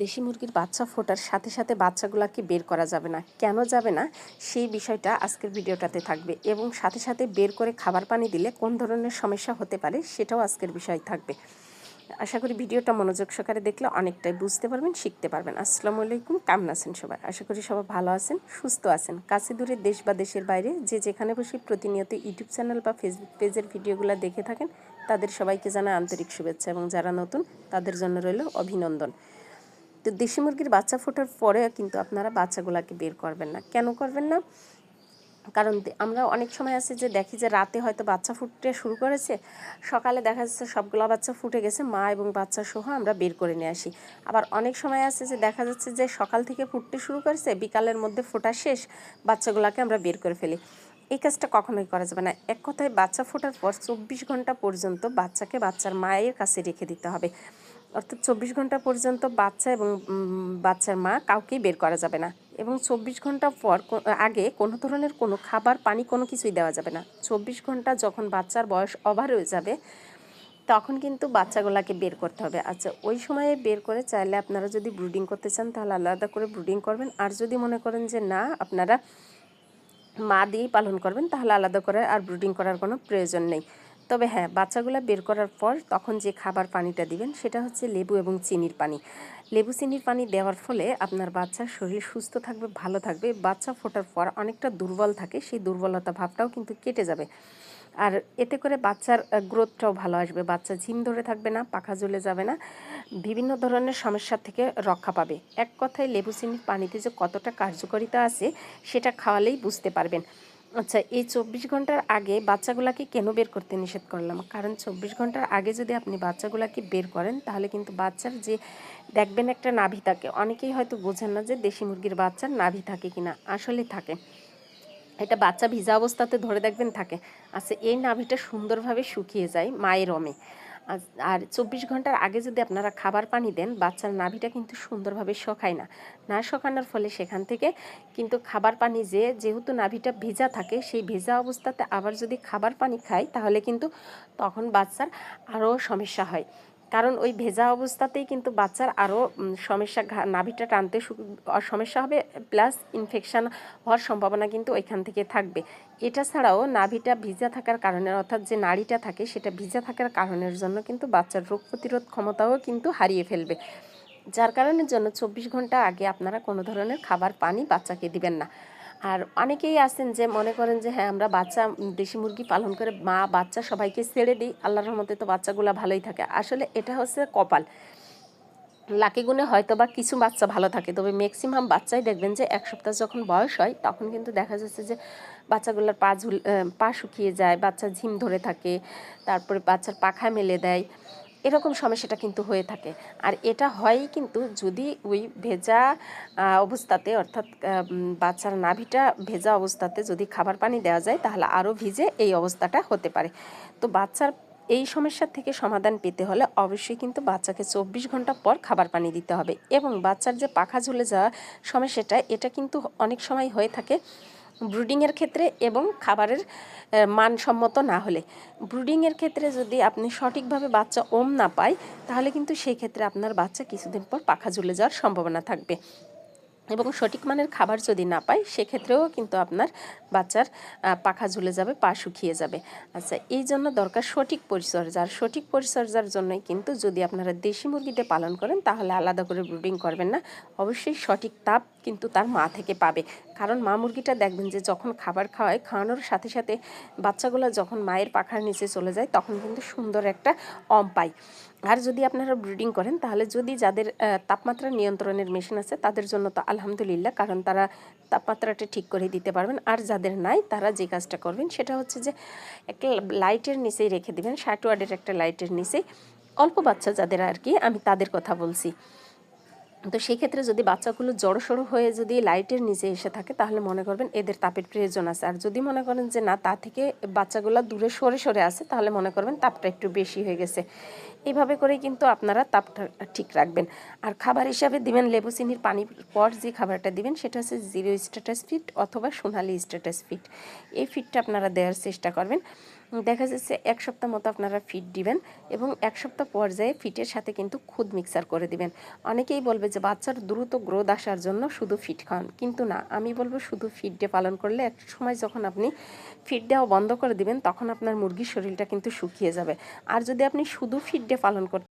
দেশি মুরগির বাচ্চা ফোটার সাথে সাথে বাচ্চাগুলোকে বের করা যাবে না। কেন যাবে না? সেই বিষয়টা আজকের ভিডিওটাতে থাকবে এবং সাথে সাথে বের করে খাবার পানি দিলে কোন ধরনের সমস্যা হতে পারে সেটাও আজকের বিষয় থাকবে। আশা করি ভিডিওটা মনোযোগ সহকারে দেখলে অনেকটাই বুঝতে পারবেন, শিখতে পারবেন। আসসালামু আলাইকুম, কেমন আছেন সবাই? আশা করি সবাই ভালো আছেন, সুস্থ আছেন। কাছে দূরে দেশ বা দেশের বাইরে যে যেখানে বসে প্রতিনিয়ত ইউটিউব চ্যানেল বা ফেসবুক পেজের ভিডিওগুলো দেখে থাকেন, তাদের সবাইকে জানায় আন্তরিক শুভেচ্ছা এবং যারা নতুন, তাদের জন্য রইল অভিনন্দন। তো দেশি মুরগির বাচ্চা ফোটার পরে কিন্তু আপনারা বাচ্চাগুলোকে বের করবেন না। কেন করবেন না? কারণ আমরা অনেক সময় আছে যে দেখি যে রাতে হয়তো বাচ্চা ফুটতে শুরু করেছে, সকালে দেখা যাচ্ছে সবগুলা বাচ্চা ফুটে গেছে, মা এবং বাচ্চা সহ আমরা বের করে নিয়ে আসি। আবার অনেক সময় আছে যে দেখা যাচ্ছে যে সকাল থেকে ফুটতে শুরু করেছে, বিকালের মধ্যে ফোটা শেষ, বাচ্চাগুলোকে আমরা বের করে ফেলি। এই কাজটা কখনোই করা যাবে না। এক কথায় বাচ্চা ফোটার পর চব্বিশ ঘণ্টা পর্যন্ত বাচ্চাকে বাচ্চার মায়ের কাছে রেখে দিতে হবে। অর্থাৎ চব্বিশ ঘণ্টা পর্যন্ত বাচ্চা এবং বাচ্চার মা কাউকেই বের করা যাবে না। এবং চব্বিশ ঘণ্টা পর আগে কোনো ধরনের কোনো খাবার, পানি কোনো কিছুই দেওয়া যাবে না। চব্বিশ ঘণ্টা যখন বাচ্চার বয়স ওভার হয়ে যাবে, তখন কিন্তু বাচ্চাগুলোকে বের করতে হবে। আচ্ছা ওই সময়ে বের করে চাইলে আপনারা যদি ব্রুডিং করতে চান, তাহলে আলাদা করে ব্রুডিং করবেন। আর যদি মনে করেন যে না, আপনারা মা দিয়েই পালন করবেন, তাহলে আলাদা করে আর ব্রুডিং করার কোনো প্রয়োজন নেই। তবে হ্যাঁ বাচ্চাগুলো বের করার পর তখন যে খাবার পানিটা দিবেন সেটা হচ্ছে লেবু এবং চিনির পানি। লেবু, চিনির পানি দেওয়ার ফলে আপনার বাচ্চার শরীর সুস্থ থাকবে, ভালো থাকবে। বাচ্চা ফোটার পর অনেকটা দুর্বল থাকে, সেই দুর্বলতা ভাবটাও কিন্তু কেটে যাবে। আর এতে করে বাচ্চার গ্রোথটাও ভালো আসবে। বাচ্চা ঝিম ধরে থাকবে না, পাখা জ্বলে যাবে না, বিভিন্ন ধরনের সমস্যা থেকে রক্ষা পাবে। এক কথায় লেবু, চিনির পানিতে যে কতটা কার্যকারিতা আছে, সেটা খাওয়ালেই বুঝতে পারবেন। আচ্ছা এই চব্বিশ ঘণ্টার আগে বাচ্চাগুলাকে কেন বের করতে নিষেধ করলাম? কারণ চব্বিশ ঘণ্টার আগে যদি আপনি বাচ্চাগুলাকে বের করেন, তাহলে কিন্তু বাচ্চার যে দেখবেন একটা নাভি থাকে, অনেকেই হয়তো বোঝেন না যে দেশি মুরগির বাচ্চার নাভি থাকে কিনা আসলে থাকে। এটা বাচ্চা ভিজা অবস্থাতে ধরে দেখবেন থাকে। আচ্ছা এই নাভিটা সুন্দরভাবে শুকিয়ে যায় মায়ের আজ- আর চব্বিশ ঘণ্টার আগে যদি আপনারা খাবার পানি দেন, বাচ্চার নাভিটা কিন্তু সুন্দরভাবে শখায় না। না শখানোর ফলে সেখান থেকে কিন্তু খাবার পানি যে, যেহেতু নাভিটা ভেজা থাকে, সেই ভেজা অবস্থাতে আবার যদি খাবার পানি খায়, তাহলে কিন্তু তখন বাচ্চার আরও সমস্যা হয়। কারণ ওই ভেজা অবস্থাতেই কিন্তু বাচ্চার আরও সমস্যা নাভিটা টানতে সমস্যা হবে, প্লাস ইনফেকশান হওয়ার সম্ভাবনা কিন্তু ওইখান থেকে থাকবে। এটা ছাড়াও নাভিটা ভিজা থাকার কারণে, অর্থাৎ যে নাড়িটা থাকে সেটা ভিজা থাকার কারণের জন্য কিন্তু বাচ্চার রোগ প্রতিরোধ ক্ষমতাও কিন্তু হারিয়ে ফেলবে। যার কারণের জন্য চব্বিশ ঘণ্টা আগে আপনারা কোনো ধরনের খাবার, পানি বাচ্চাকে দিবেন না। আর অনেকেই আছেন যে মনে করেন যে হ্যাঁ আমরা বাচ্চা, দেশি মুরগি পালন করে মা, বাচ্চা সবাইকে ছেড়ে দিই, আল্লাহর রহমতে তো বাচ্চাগুলো ভালোই থাকে। আসলে এটা হচ্ছে কপাল। লাকি গুণে হয়তো বা কিছু বাচ্চা ভালো থাকে, তবে ম্যাক্সিমাম বাচ্চাই দেখবেন যে এক সপ্তাহ যখন বয়স হয়, তখন কিন্তু দেখা যাচ্ছে যে বাচ্চাগুলোর পা ঝুল পা শুকিয়ে যায়, বাচ্চা ঝিম ধরে থাকে, তারপরে বাচ্চার পাখা মেলে দেয়। এরকম সমস্যাটা কিন্তু হয়ে থাকে। আর এটা হয়ই কিন্তু যদি ওই ভেজা অবস্থাতে অর্থাৎ বাচ্চার নাভিটা ভেজা অবস্থাতে যদি খাবার পানি দেওয়া যায়, তাহলে আরও ভিজে এই অবস্থাটা হতে পারে। তো বাচ্চার এই সমস্যার থেকে সমাধান পেতে হলে অবশ্যই কিন্তু বাচ্চাকে চব্বিশ ঘণ্টা পর খাবার পানি দিতে হবে। এবং বাচ্চার যে পাখা ঝুলে যাওয়া সমস্যাটা এটা কিন্তু অনেক সময় হয়ে থাকে। ব্রুডিংয়ের ক্ষেত্রে এবং খাবারের মানসম্মত না হলে। ব্রুডিংয়ের ক্ষেত্রে যদি আপনি সঠিকভাবে বাচ্চা ওম না পায়, তাহলে কিন্তু সেই ক্ষেত্রে আপনার বাচ্চা কিছুদিন পর পাখা ঝুলে যাওয়ার সম্ভাবনা থাকবে। এবং সঠিক মানের খাবার যদি না পায়, সেক্ষেত্রেও কিন্তু আপনার বাচ্চার পাখা ঝুলে যাবে, পা শুকিয়ে যাবে। আচ্ছা এই জন্য দরকার সঠিক পরিচর্যা। আর সঠিক পরিচর্যার জন্যই কিন্তু যদি আপনারা দেশি মুরগিতে পালন করেন, তাহলে আলাদা করে ব্রুডিং করবেন না। অবশ্যই সঠিক তাপ কিন্তু তার মা থেকে পাবে। কারণ মা মুরগিটা দেখবেন যে যখন খাবার খাওয়ায়, খাওয়ানোর সাথে সাথে বাচ্চাগুলো যখন মায়ের পাখার নিচে চলে যায়, তখন কিন্তু সুন্দর একটা অম পায় আর যদি আপনারা ব্রিডিং করেন, তাহলে যদি যাদের তাপমাত্রা নিয়ন্ত্রণের মেশিন আছে, তাদের জন্য তো আলহামদুলিল্লাহ, কারণ তারা তাপমাত্রাটা ঠিক করে দিতে পারবেন। আর যাদের নাই, তারা যে কাজটা করবেন, সেটা হচ্ছে যে একটা লাইটের নিচেই রেখে দেবেন, ষাট ওয়ার্ডের একটা লাইটের নিচেই। অল্প বাচ্চা যাদের আর কি, আমি তাদের কথা বলছি। তো সেই ক্ষেত্রে যদি বাচ্চাগুলো জড়সড়ো হয়ে যদি লাইটের নিচে এসে থাকে, তাহলে মনে করবেন এদের তাপের প্রয়োজন আছে। আর যদি মনে করেন যে না, তা থেকে বাচ্চাগুলো দূরে সরে সরে আছে, তাহলে মনে করবেন তাপটা একটু বেশি হয়ে গেছে। এইভাবে করেই কিন্তু আপনারা তাপটা ঠিক রাখবেন। আর খাবার হিসাবে দিবেন লেবু, চিনির পানির পর যে খাবারটা দিবেন, সেটা হচ্ছে জিরো স্ট্যাটাস ফিট অথবা সোনালি স্ট্যাটাস ফিট এই ফিটটা আপনারা দেওয়ার চেষ্টা করবেন। দেখা যাচ্ছে এক সপ্তাহ মতো আপনারা ফিড দিবেন এবং এক সপ্তাহ পর্যায়ে ফিটের সাথে কিন্তু খুদ মিক্সার করে দিবেন। অনেকেই বলবে যে, বাচ্চার দ্রুত গ্রোথ আসার জন্য শুধু ফিট খাওয়ান কিন্তু না, আমি বলব শুধু ফিড ডে পালন করলে এক সময় যখন আপনি ফিড দেওয়া বন্ধ করে দিবেন, তখন আপনার মুরগির শরীরটা কিন্তু শুকিয়ে যাবে। আর যদি আপনি শুধু ডে পালন করতে